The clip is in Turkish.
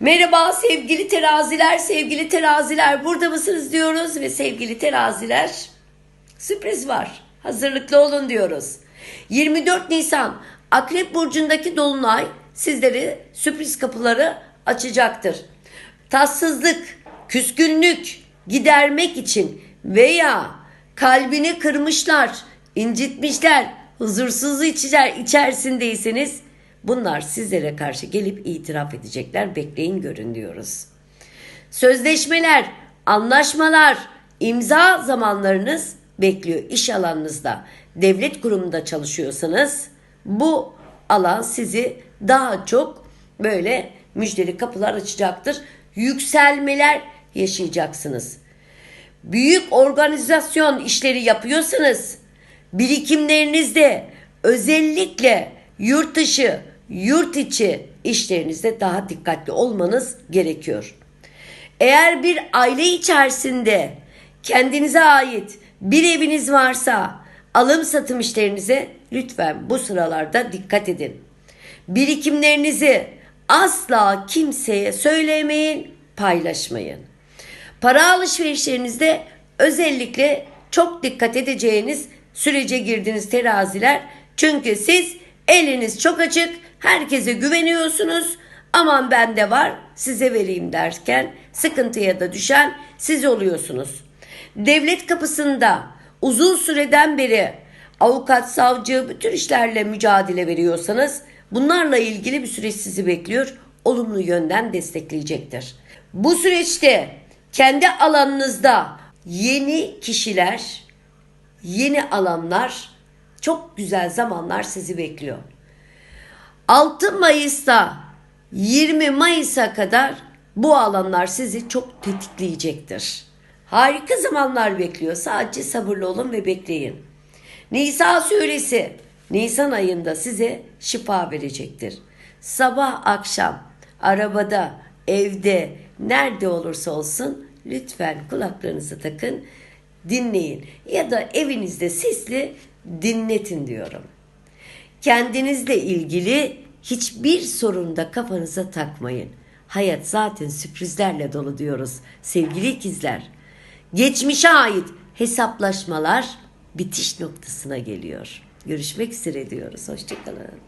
Merhaba sevgili teraziler, sevgili teraziler burada mısınız diyoruz ve sevgili teraziler sürpriz var. Hazırlıklı olun diyoruz. 24 Nisan Akrep Burcu'ndaki Dolunay sizleri sürpriz kapıları açacaktır. Tatsızlık, küskünlük gidermek için veya kalbini kırmışlar, incitmişler, huzursuz içler içerisindeyseniz bunlar sizlere karşı gelip itiraf edecekler. Bekleyin görün diyoruz. Sözleşmeler, anlaşmalar, imza zamanlarınız bekliyor iş alanınızda. Devlet kurumunda çalışıyorsanız bu alan sizi daha çok böyle müjdeli kapılar açacaktır. Yükselmeler yaşayacaksınız. Büyük organizasyon işleri yapıyorsanız birikimlerinizde özellikle yurt dışı, yurt içi işlerinizde daha dikkatli olmanız gerekiyor. Eğer bir aile içerisinde kendinize ait bir eviniz varsa alım satım işlerinize lütfen bu sıralarda dikkat edin. Birikimlerinizi asla kimseye söylemeyin, paylaşmayın. Para alışverişlerinizde özellikle çok dikkat edeceğiniz sürece girdiniz teraziler. Çünkü siz eliniz çok açık, herkese güveniyorsunuz. Aman bende var, size vereyim derken sıkıntıya da düşen siz oluyorsunuz. Devlet kapısında uzun süreden beri avukat, savcı, bütün işlerle mücadele veriyorsanız bunlarla ilgili bir süreç sizi bekliyor. Olumlu yönden destekleyecektir. Bu süreçte kendi alanınızda yeni kişiler, yeni alanlar, çok güzel zamanlar sizi bekliyor. 6 Mayıs'ta 20 Mayıs'a kadar bu alanlar sizi çok tetikleyecektir. Harika zamanlar bekliyor. Sadece sabırlı olun ve bekleyin. Nisa suresi Nisan ayında size şifa verecektir. Sabah akşam arabada, evde, nerede olursa olsun lütfen kulaklarınızı takın, dinleyin ya da evinizde sesli dinletin diyorum. Kendinizle ilgili hiçbir sorunda kafanıza takmayın. Hayat zaten sürprizlerle dolu diyoruz sevgili ikizler. Geçmişe ait hesaplaşmalar bitiş noktasına geliyor. Görüşmek üzere diyoruz. Hoşçakalın.